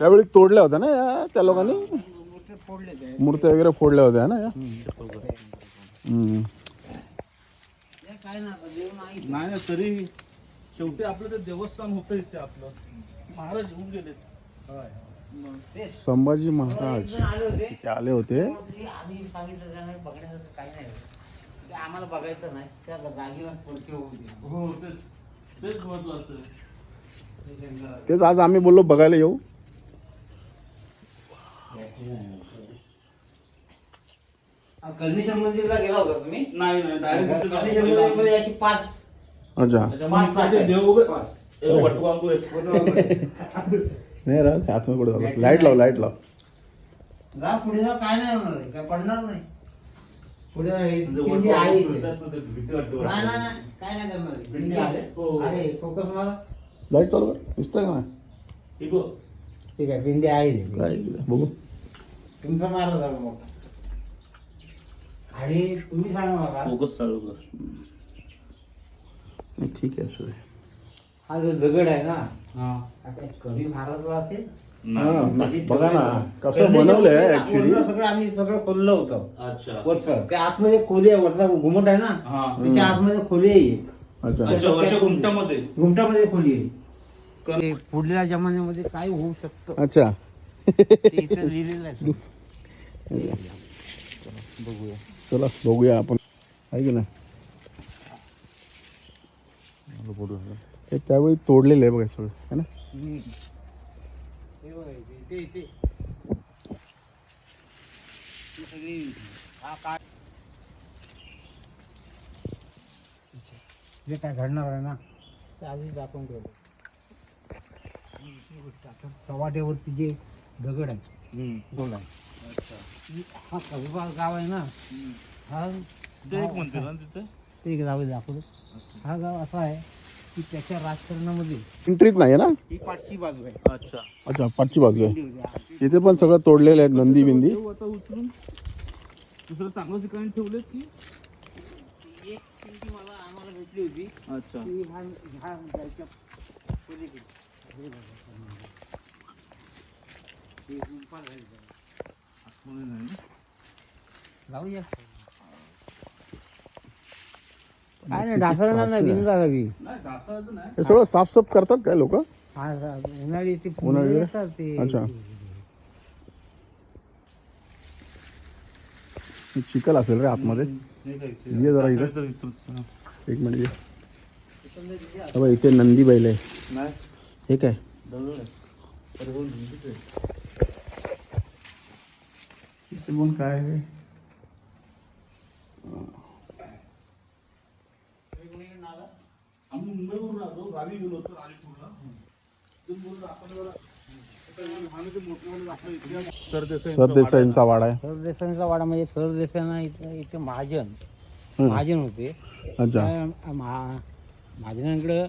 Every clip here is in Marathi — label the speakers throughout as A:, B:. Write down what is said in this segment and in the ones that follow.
A: त्यावेळी तोडल्या होत्या ना या त्या लोकांनी? मूर्त्या वगैरे फोडल्या होत्या ना या? हम्म.
B: काय ना
C: तरी शेवटी आपलं ते देवस्थान होतं इथे आपलं. महाराज येऊन गेले
A: संभाजी महाराज
B: आले होते.
A: इथे आले होते.
B: आम्ही सांगितलं त्यांना बघण्यासारखं काही नाही. ते आम्हाला बघायचं नाही. त्या जागेवर पडते होऊ दे.
C: हो तेच. तेच महत्वाचं आहे.
A: तेच आज आम्ही बोललो बघायला येऊ.
B: आ, कल्मेश्वर मंदिरला गेला होता तुम्ही?
C: नाही नाही डायरेक्ट
B: कल्मेश्वर मंदिरमध्ये अशी पाच
A: अच्छा. नाही राहत कुठे झालं लाइट लाव लाइट लाव
B: जा पुढे जा काय नाही होणार आहे, काय पडणार नाही पुढे जा, हे
C: म्हणजे
B: आहे इथे. नाही. नाही नाही, काय नाही करणार आहे.
C: पिंडी आहे? हो.
B: आहे फोकस मारा
A: लाइट चालू कर दिसतंय का नाही
C: हे.
B: ठीक आहे पिंडी आहे इथे.
A: काय? बघू
B: तुमचा मारा झाला मोठा आणि तुम्ही सांगा मला
C: फोकस चालू कर
A: नाही, ठीक आहे असू दे.
B: हा जो दगड आहे ना आता कवी महाराजला असेल.
A: हा,
C: नाही.
A: बघा ना कसं बनवलंय ऍक्च्युली
B: सगळं आम्ही सगळं खोललं होतं.
C: अच्छा.
B: वरचं. त्या आतमध्ये खोली आहे वरचा घुमट आहे ना
C: हा.
B: त्याच्या आतमध्ये खोली आहे. एक.
A: अच्छा
C: अच्छा वरच्या गुंटामध्ये
B: घुमटामध्ये. खोली आहे. ते पुढल्या जमान्यामध्ये काय होऊ शकतं?
A: अच्छा.
B: ते इथं लिहिलेलं आहे. बघूया
A: चला बघूया आपण. आहे की नाही? हे त्यावेळी तोडलेलं आहे बघा सगळं है ना?
B: हे ही हा जे काय घडणार आहे ना ते आधीच दाखवून ठेवलं. चव्हाट्यावरती जे दगड आहे ही- कसबा गाव आहे ना हा
C: ते एक मंदिर ना तिथे?
B: ते एक गाव आहे दाखवलं हा गाव असा आहे की त्याच्या राजकारणामध्ये
A: एंट्रीत नाही आहे ना?
B: ही पाचची बाजू आहे.
C: अच्छा.
A: अच्छा पाचची बाजू आहे. इथे पण सगळं तोडलेलं आहे नंदी बिंदी.
C: ठेवू आता उचलून दुसरं चांगलं ठिकाणी ठेवलेत की?
B: एक पिंडी मला आम्हाला भेटली होती.
C: अच्छा.
B: ती ह्या ह्या जायच्या पलीकडे. हे बघा, हे गुंफा राहिली.
C: आतमध्ये नाही ना?
B: जाऊया. काय नाही ढासळणार
A: हे सगळं साफसाफ करतात काय लोक
B: हा उन्हाळी ते फुलं
A: उन्हाळी?
B: येतात ते
A: अच्छा. चिकल असेल रे आतमध्ये
C: हे?
A: ये जरा. एक मिनिट ये. हे बघ, इथे नंदी बैल आहे
C: नाही
A: हे काय. इथे पण काय आहे
C: आम्ही मुंबईवरून आलो गावी गेलो होतो राजपूरला. सरदेसाईंचा
A: वाडा आहे.
B: सरदेसाईंचा वाडा म्हणजे सरदेसाईंना इथे इथे महाजन. महाजन होते.
A: अच्छा.
B: त्या महा- महाजनांकडे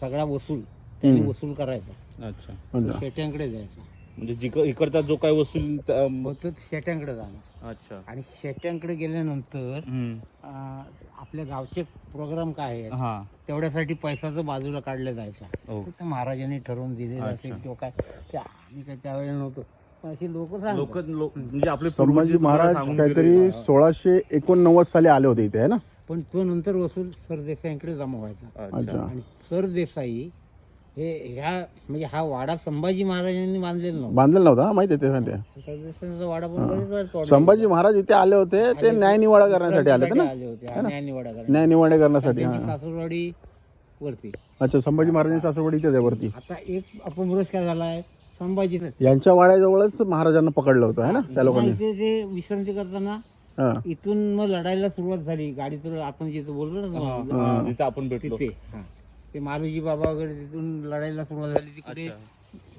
B: सगळा वसूल त्यांनी. वसूल करायचा.
C: अच्छा.
A: अच्छा.
B: शेट्यांकडे जायचा.
C: म्हणजे जिक इकडचा जो काय वसूल त्या- म-
B: फक्त शेट्यांकडे जाणं
C: अच्छा.
B: आणि शेट्यांकडे गेल्यानंतर
C: हम्म.
B: अं, आपल्या गावचे प्रोग्राम काय आहेत
C: हा.
B: तेवढ्यासाठी पैसाचं बाजूला काढला जायचा.
C: हो.
B: ते त्या महाराजांनी ठरवून दिलेलं
C: अच्छा.
B: असेल काय. ते आम्ही काय त्यावेळेला नव्हतो. पण अशी लोक सांगतात.
C: लोक म्हणजे आपले
A: संभाजी
C: पूर्वज
A: महाराज
C: सांगून
A: काहीतरी
C: गेले.
A: सोळाशे एकोणनव्वद साली आले होते इथे है ना?
B: पण तो नंतर वसूल सरदेसाईंकडे जमा व्हायचा.
C: अच्छा
A: अच्छा.
B: आणि सरदेसाई हे ह्या म्हणजे हा वाडा संभाजी महाराजांनी बांधलेला नव्हता.
A: बांधलेला नव्हता? माहिती आहे ते माहिती आहे.
B: सरदेसाईंचा वाडा पण बरेच वेळा तोडला.
A: संभाजी महाराज इथे आले होते ते न्याय निवाडा करण्यासाठी आले होते ना?
B: आले होते. हा, न्याय निवाडा करण्यासाठी. त्यांची
A: हा.
B: सासूरवाडी वरती.
A: अच्छा संभाजी महाराजांची सासवड इथेच आहे वरती.
B: आता एक अपभ्रष्ट झालाय? संभाजी
A: यांच्या वाड्याजवळच महाराजांना पकडलं होतं है ना? त्या लोकांनी.
B: इथे ते विश्रांती करताना
A: हा.
B: इथून मग लढायला सुरुवात झाली. गाडी तर आपण जिथं बोललो ना
C: हा, जिथे आपण भेटलो.
B: तिथे हा. ते मारुजी बाबा वगैरे तिथून लढायला सुरुवात झाली तिकडे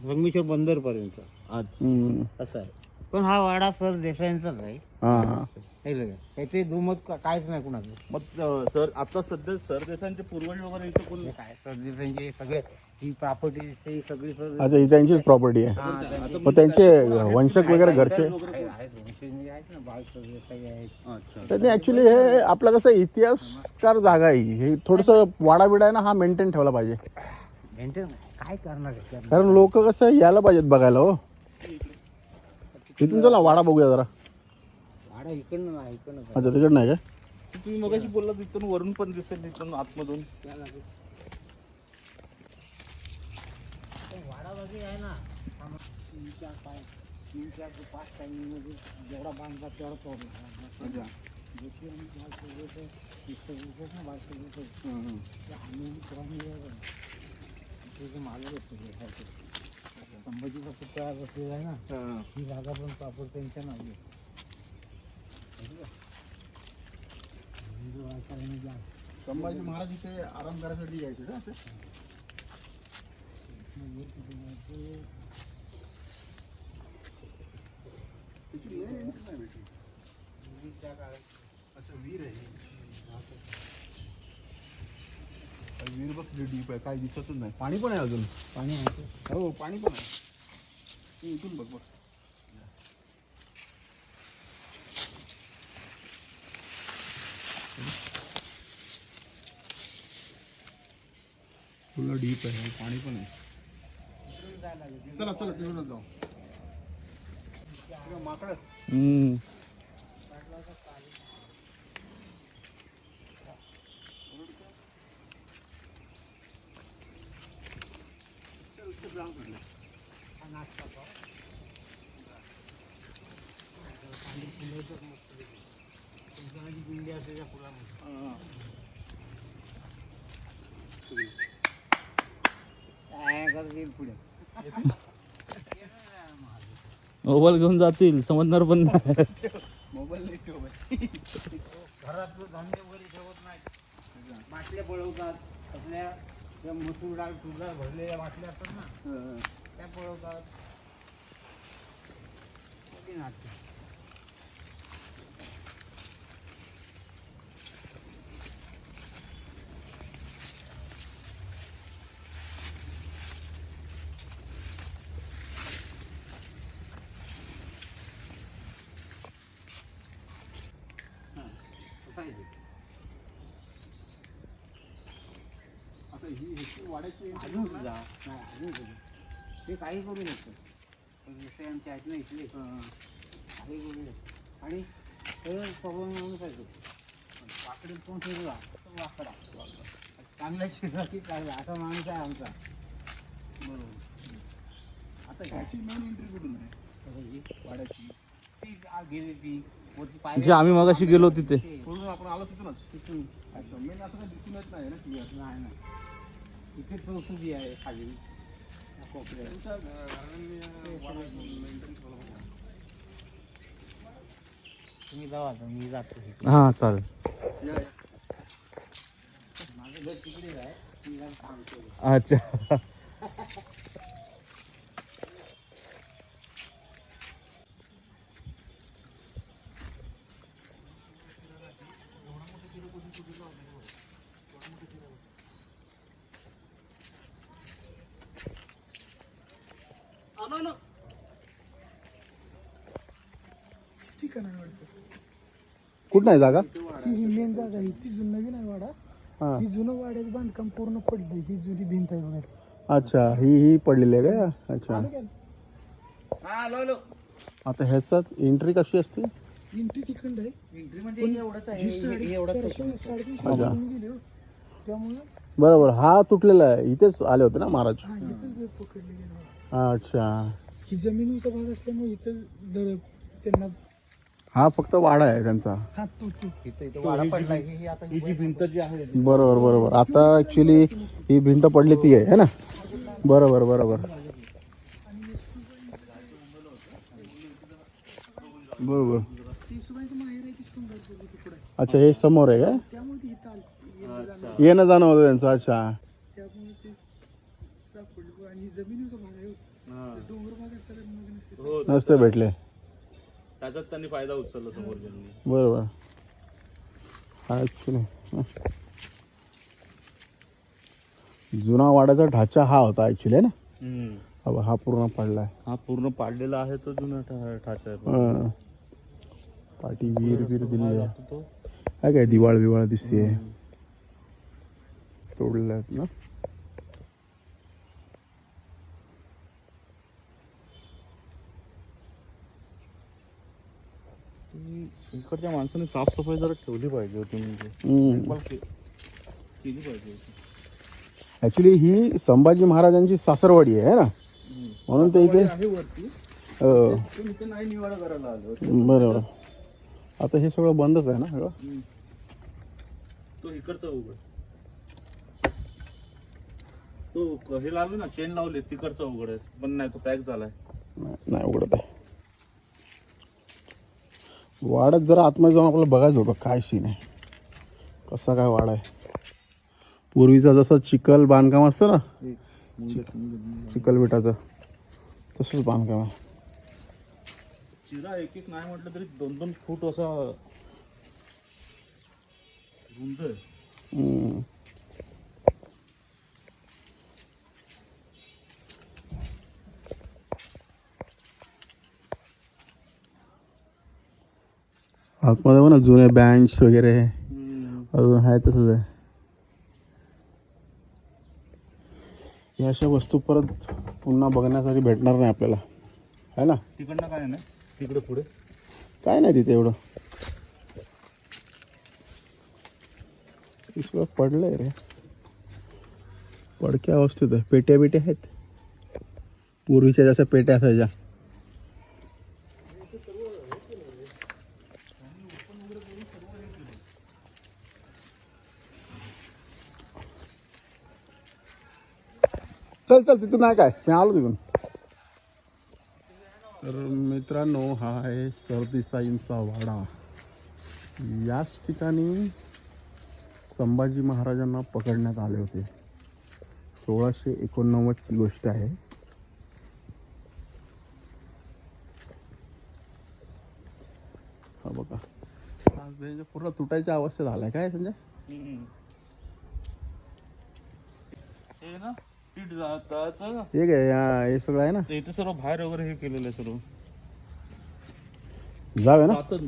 B: संगमेश्वर बंदर पर्यंत.
A: हम्म.
B: असं आहे. पण हा वाडा सर देसाईंचाच आहे.
A: हा हा.
B: कळलं का? त्याचे दुमत का- काहीच नाही कुणाचं.
C: मग अं, सर आता सध्या सरदेशांचे पूर्वज वगैरे इथं कोण?
B: काय? सर देसाईंचे सगळे ही प्रॉपर्टी ते सगळी सर
A: अच्छा ही त्यांचीच प्रॉपर्टी आहे.
B: हा, त्यांचे-
A: मग त्यांचे वंशक वगैरे घरचे?
B: आहेत- आहेत. वंशज म्हणजे आहेत ना बाळ सर देसाई आहेत.
C: अच्छा
A: त्यांनी ऍक्च्युली हे आपलं कसं इतिहासकार जागा आहे ही. हे थोडस वाडा बिडा आहे ना हा मेंटेन ठेवला पाहिजे.
B: मेंटेन काय करणार आहे?
A: कारण लोक कसं यायला पाहिजेत बघायला हो. इथून चला वाडा बघूया जरा.
B: वाडा इकडनं नाही इकडनं
A: अच्छा तिकडं नाही काय
C: तुम्ही मगाशी बोलला इथून वरून पण दिसेल इथून आतमधून.
B: वाडा वगैरे आहे ना तीन चार पाय तीन चार ते पाच टाइमिंगमध्ये जेवढा बांधतात तेवढा प्रॉब्लेम जशी आम्ही बाळ सगळं पुस्तक विकत ना बाळ सगळं ते आम्ही पुराणी मालक असतो ते आहे ते. संभाजीचा बसलेला आहे ना ही जागा पण प्रॉपर त्यांच्या नावी
A: संभाजी महाराज इथे आराम करायसाठी यायचे ना
C: वीर बघ डीप आहे काय दिसतच नाही
A: पाणी पण आहे अजून
B: पाणी आहे
A: हो पाणी पण आहे इथून बघ बघ फुल डीप आहे पाणी पण आहे. चला चला तिकडूनच जाऊ. माकड
B: तुमच्याकडे पिंडी असते त्या फुलामध्ये काय करतील पुढे?
C: मोबाईल घेऊन जातील समजणार पण नाही.
A: मोबाईल घरात
B: घरातलं धान्य वगैरे ठेवत नाही. बाटल्या पळवतात आपल्या त्या मसूर डाळ तुळजा भरलेल्या बाटल्या असतात ना त्या पळवतात.
A: ही ह्याची
B: अजून सुद्धा नाही अजून सुद्धा ते काही करू शकतो पण जसे आमचे आहेत ना इथले काही करू शकतो आणि सगळं प्रॉब्लेम माणूस आहे. तो पण वाकडे कोण ठेवला वाकडा. चांगल्या शिराकी काय असा माणूस आहे आमचा. बरोबर. आता
A: ह्याची मेन एंट्री कुठून आहे? वाड्याची.
B: ती आ- गेली ती
C: जे आम्ही मगाशी गेलो तिथे.
A: आपण आलो तिथूनच.
B: तिथून.
A: अच्छा मेन असं काही दिसून येत नाही ना क्लिअर
B: नाही ना इथे चौथुबी आहे खाली. तुम्ही जावा आता मी जातो तिकडे.
C: हा चालेल.
B: माझं घर तिकडेच आहे. मी जाऊन
C: अच्छा.
A: कुठं आहे जागा?
D: ही ही मेन जागा आहे. ती जुनं नवीन आहे वाडा.
A: हा.
D: ही जुनं वाड्याचं बांधकाम पूर्ण पडलंय. ही जुनी भिंत आहे बघा
A: अच्छा ही ही पडलेली आहे का अच्छा.
B: हा
A: आता ह्याचात एंट्री कशी असते?
D: इंटी तिखंड आहे.
B: एंट्री म्हणजे एवढंच आहे.
D: ही
B: हे-
D: साडे
B: हे एवढंच
D: चारशे
B: आहे.
D: साडेतीनशे
A: अच्छा.
D: होऊन गेले हो. त्यामुळं
A: बरोबर. हा तुटलेला आहे. इथेच आले होते ना महाराज?
D: हा इथंच दर पकडले गेले
A: अच्छा.
D: ही जमिनीचा भाग असल्यामुळे इथंच दर त्यांना
A: हा फक्त वाडा आहे त्यांचा.
D: हा तो तो.
B: इथं इथं वाडा पडलाय ही ही आता
C: ही जी भिंत जी आहे
A: बरोबर बरोबर. आता ऍक्च्युली ही भिंत पडली ती आहे है ना? बरोबर बरोबर. बरोबर. अच्छा हे समोर आहे काय येणं जाणं होतं त्यांचं अच्छा.
D: नसते
A: भेटले.
C: त्याच्यात त्यांनी फायदा उचलला समोरच्यांनी
A: बरोबर. हा जुना वाड्याचा ढाचा हा होता ऍक्च्युली आहे ना? हा हा पूर्ण पडलाय.
C: हा पूर्ण पाडलेला आहे तो जुना ठा- ठाचा आहे.
A: हं. पाठी विहीर विहीर दिली आहे.
C: तो
A: काय काय? दिवाळ बिवाळ दिसते तोडल्या आहेत ना
C: ती इकडच्या माणसाने साफसफाई जरा ठेवली पाहिजे होती म्हणजे.
A: हम्म.
C: देखभाल के- केली पाहिजे होती.
A: ऍक्च्युली ही संभाजी महाराजांची सासरवाडी आहे ना? म्हणून ते इथे
C: आहे वरती.
A: अं,
C: पण इथे नाही निवाडा करायला आलो.
A: बरोबर. आता हे सगळं बंदच आहे ना सगळं?
C: तो इकडचा उघड तो हे लावले ना चेन लावले तिकडचा उघड आहे. पण नाही तो पॅक झालाय
A: नाही नाही उघडत आहे. वाड्यात जरा आतमध्ये जाऊन आपल्याला बघायचं होतं काय सीन आहे. कसा काय वाडा आहे. पूर्वीचा जसं चिखल बांधकाम असतं ना चिखल विटाचं तसंच बांधकाम आहे.
C: चिरा एक एक नाही म्हटलं तरी दोन दोन फूट असा रुंद आहे.
A: हम्म. आतमध्ये ना जुने बँच वगैरे. अजून आहे तसंच आहे. या अशा वस्तू परत पुन्हा बघण्यासाठी भेटणार नाही आपल्याला. आहे ना?
C: तिकडनं काय नाही तिकडे पुढे?
A: काय नाही तिथे एवढं. हे सगळं पडलंय रे. पडक्या अवस्थेत आहे. पेट्या बिट्या आहेत. पूर्वीच्या जसं पेट्या असायच्या. चल चल तिथून नाही काय? मी आलो तिथून. तर मित्रांनो हा आहे सरदेसाईंचा वाडा. याच ठिकाणी संभाजी महाराजांना पकडण्यात आले होते. सोळाशे एकोणनव्वदची गोष्ट आहे. हा बघा. पूर्ण तुटायच्या अवस्थेत आलाय काय संजय?
C: हे ना पीठ जाताचं.
A: हे काय हा, हे सगळं आहे ना?
C: इथे सर्व बाहेर वगैरे हे केलेलं आहे सर्व.
A: जाऊया ना?
C: जातात